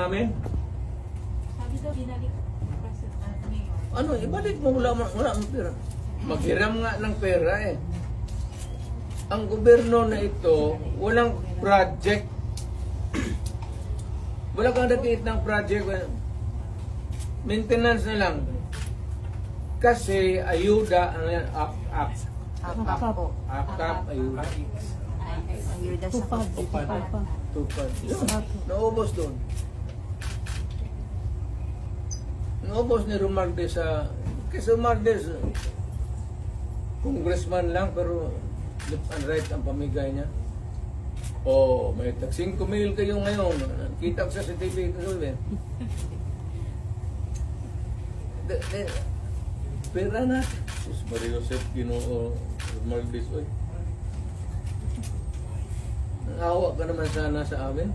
namin. Sabi daw, binalik Mayor. Ano, ibalik mo wala mo wala mo pera. Maghiram nga ng pera eh. Ang gobyerno na ito, walang project. Wala kang nakikita ng project. Maintenance na lang. Kasi ayuda, ano yan, up, up, Akap akap, ayuda. Ayuda sa Tupad. Tupad. Tupad. Naubos doon. Naubos ni Romualdez sa... Kasi Romualdez, congressman lang, pero left and right ang pamigay niya. Oh, may tag 5 mil kayo ngayon. Kita ko sa CCTV ko eh. Pera na. Sus Mario Joseph Ginoo Romualdez, oy. Naawa ka naman sana sa amin.